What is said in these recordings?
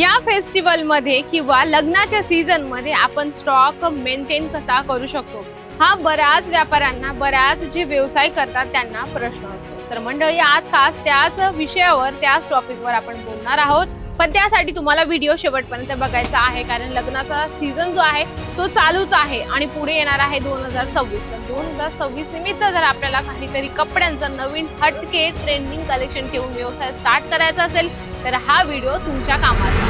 या फेस्टिवलमध्ये किंवा लग्नाच्या सीझनमध्ये आपण स्टॉक मेंटेन कसा करू शकतो? हा बऱ्याच व्यापाऱ्यांना बऱ्याच जे व्यवसाय करतात त्यांना प्रश्न असतो. तर मंडळी आज खास त्याच विषयावर त्याच टॉपिकवर आपण बोलणार आहोत. पण त्यासाठी तुम्हाला व्हिडिओ शेवटपर्यंत बघायचा आहे कारण लग्नाचा सीझन जो आहे तो चालूच आहे आणि पुढे येणार आहे दोन हजार सव्वीस. तर दोन हजार सव्वीस निमित्त जर आपल्याला काहीतरी कपड्यांचं नवीन हटके ट्रेंडिंग कलेक्शन ठेवून व्यवसाय स्टार्ट करायचा असेल तर हा व्हिडिओ तुमच्या कामात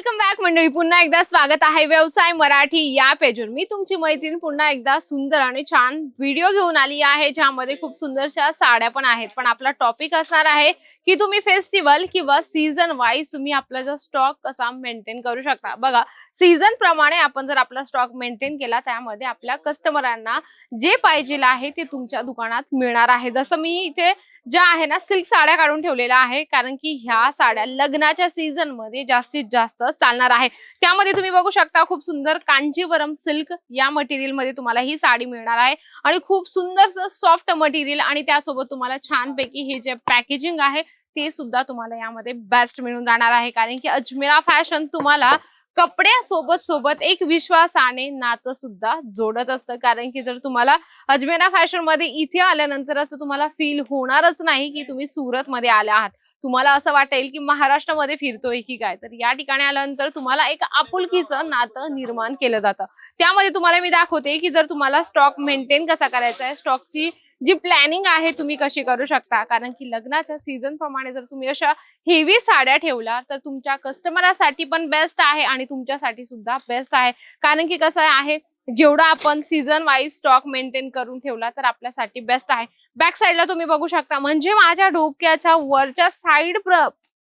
वेलकम बॅक मंडळी. पुन्हा एकदा स्वागत आहे व्यवसाय मराठी या पेजवर. मी तुमची मैत्रीण पुन्हा एकदा सुंदर आणि छान व्हिडिओ घेऊन आली आहे ज्यामध्ये खूप सुंदरशा साड्या पण आहेत. पण आपला टॉपिक असणार आहे की तुम्ही फेस्टिवल किंवा सीझन वाईज तुम्ही आपला जो स्टॉक कसा मेंटेन करू शकता. बघा सीझन प्रमाणे आपण जर आपला स्टॉक मेंटेन केला त्यामध्ये आपल्या कस्टमरांना जे पाहिजे आहे ते तुमच्या दुकानात मिळणार आहे. जसं मी इथे ज्या आहे ना सिल्क साड्या काढून ठेवलेल्या आहे कारण की ह्या साड्या लग्नाच्या सीझनमध्ये जास्तीत जास्त चालणार आहे. त्यामध्ये तुम्ही बघू शकता खूप सुंदर कांजीवरम सिल्क या मटेरियलमध्ये तुम्हाला ही साडी मिळणार आहे. आणि खूप सुंदर सॉफ्ट मटेरियल आणि त्यासोबत तुम्हाला छानपैकी हे जे पॅकेजिंग आहे ते सुद्धा तुम्हाला यामध्ये बेस्ट मिळून जाणार आहे. कारण की अजमेरा फॅशन तुम्हाला कपड्यासोबत सोबत एक विश्वासाने नातं सुद्धा जोडत असतं. कारण की जर तुम्हाला अजमेरा फॅशनमध्ये इथे आल्यानंतर असं तुम्हाला फील होणारच नाही की तुम्ही सुरत मध्ये आल्या आहात. तुम्हाला असं वाटेल की महाराष्ट्रामध्ये फिरतोय की काय. तर या ठिकाणी आल्यानंतर तुम्हाला एक आपुलकीचं नातं निर्माण केलं जातं. त्यामध्ये तुम्हाला मी दाखवते की जर तुम्हाला स्टॉक मेंटेन कसा करायचा आहे स्टॉकची जी प्लॅनिंग आहे तुम्ही कशी करू शकता? कारण की लग्नाच्या सीझन प्रमाणे जर तुम्ही अशा हेवी साड्या ठेवल्या तर तुमच्या कस्टमरासाठी पण बेस्ट आहे आणि तुमच्यासाठी सुद्धा बेस्ट आहे. कारण की कसं आहे जेवढा आपण सीझन वाईज स्टॉक मेंटेन करून ठेवला तर आपल्यासाठी बेस्ट आहे. बॅक साईडला तुम्ही बघू शकता. म्हणजे माझ्या डोक्याच्या वरच्या साईड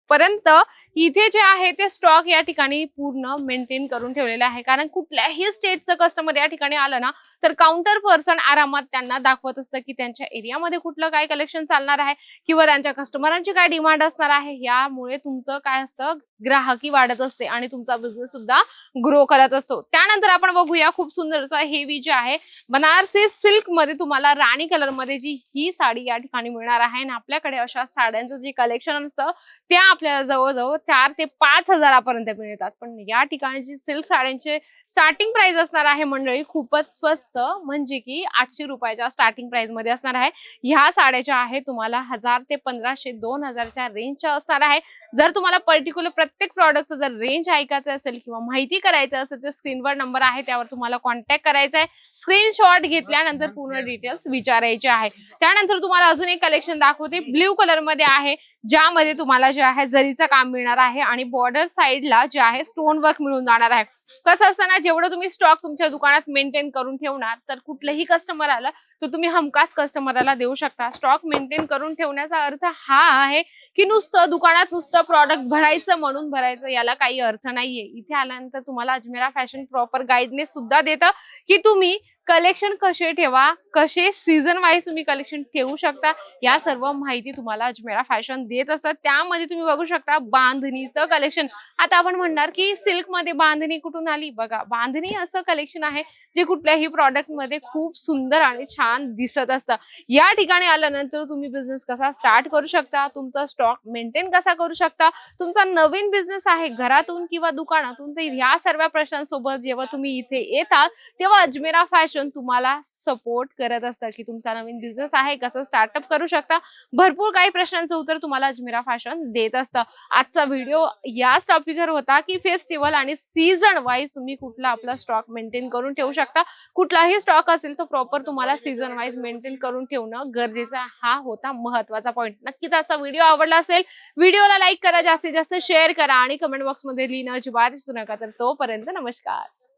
पर्यंत इथे जे आहे ते स्टॉक या ठिकाणी पूर्ण मेंटेन करून ठेवलेले आहे. कारण कुठल्याही स्टेटचं कस्टमर या ठिकाणी आलं ना तर काउंटर पर्सन आरामात त्यांना दाखवत असतं की त्यांच्या एरियामध्ये कुठलं काय कलेक्शन चालणार आहे किंवा त्यांच्या कस्टमरांची काय डिमांड असणार आहे. यामुळे तुमचं काय असतं? ग्राहकी वाढत असते आणि तुमचा बिझनेस सुद्धा ग्रो करत असतो. त्यानंतर आपण बघूया खूप सुंदरचा हेवी जे आहे. बनारसी सिल्कमध्ये तुम्हाला राणी कलरमध्ये जी ही साडी या ठिकाणी मिळणार आहे. आणि आपल्याकडे अशा साड्यांचं जे कलेक्शन असतं त्या आपल्याला जवळजवळ चार ते पाच हजारापर्यंत मिळतात. पण या ठिकाणची सिल्क साड्यांचे स्टार्टिंग प्राइस असणार आहे मंडळी खूपच स्वस्त. म्हणजे की आठशे रुपयाच्या स्टार्टिंग प्राइसमध्ये असणार आहे. ह्या साड्याच्या आहे तुम्हाला हजार ते पंधराशे दोन हजारच्या रेंजच्या असणार आहे. जर तुम्हाला पर्टिक्युलर प्रत्येक प्रॉडक्टचं जर रेंज ऐकायचं असेल किंवा माहिती करायचं असेल तर स्क्रीनवर नंबर आहे त्यावर तुम्हाला कॉन्टॅक्ट करायचा आहे. स्क्रीनशॉट घेतल्यानंतर पूर्ण डिटेल्स विचारायचे आहे. त्यानंतर तुम्हाला अजून एक कलेक्शन दाखवते ब्ल्यू कलरमध्ये आहे. ज्यामध्ये तुम्हाला जे आहे जरीचं काम मिळणार आहे आणि बॉर्डर साईडला जे आहे स्टोन वर्क मिळून जाणार आहे. कसं असतं ना जेवढं तुम्ही स्टॉक तुमच्या दुकानात मेंटेन करून ठेवणार तर कुठलंही कस्टमर आलं तर तुम्ही हमखास कस्टमरला देऊ शकता. स्टॉक मेंटेन करून ठेवण्याचा अर्थ हा आहे की नुसतं दुकानात नुसतं प्रॉडक्ट भरायचं म्हणून भरायचं याला काही अर्थ नाहीये. इथे आल्यानंतर तुम्हाला अजमेरा फॅशन प्रॉपर गाईडनेस सुद्धा देतं की तुम्ही कलेक्शन कसे ठेवा? कसे सीझन वाईज तुम्ही कलेक्शन ठेवू शकता? या सर्व माहिती तुम्हाला अजमेरा फॅशन देत असतात. त्यामध्ये तुम्ही बघू शकता बांधणीचं कलेक्शन आता आपण म्हणणार की सिल्कमध्ये बांधणी कुठून आली? बघा बांधणी असं कलेक्शन आहे जे कुठल्याही प्रॉडक्टमध्ये खूप सुंदर आणि छान दिसत असतं. या ठिकाणी आल्यानंतर तुम्ही बिझनेस कसा स्टार्ट करू शकता? तुमचा स्टॉक मेंटेन कसा करू शकता? तुमचा नवीन बिझनेस आहे घरातून किंवा दुकानातून तर या सर्व प्रश्नांसोबत जेव्हा तुम्ही इथे येतात तेव्हा अजमेरा फॅशन तुम्हाला सपोर्ट करत असतं की तुमचा नवीन बिझनेस आहे कसं स्टार्टअप करू शकता. भरपूर काही प्रश्नांचं उत्तर तुम्हाला अजमेरा फॅशन देत असतं. आजचा व्हिडिओ याच टॉपिकवर होता की फेस्टिवल आणि सीझन वाईज तुम्ही कुठला आपला स्टॉक मेंटेन करून ठेवू शकता. कुठलाही स्टॉक असेल तो प्रॉपर तुम्हाला सीझन वाईज मेंटेन करून ठेवणं गरजेचं हा होता महत्त्वाचा पॉईंट नक्कीच आजचा व्हिडिओ आवडला असेल व्हिडिओला लाईक करा जास्तीत जास्त शेअर करा आणि कमेंट बॉक्समध्ये लिहिणं अजिबात दिसू नका तर तोपर्यंत नमस्कार.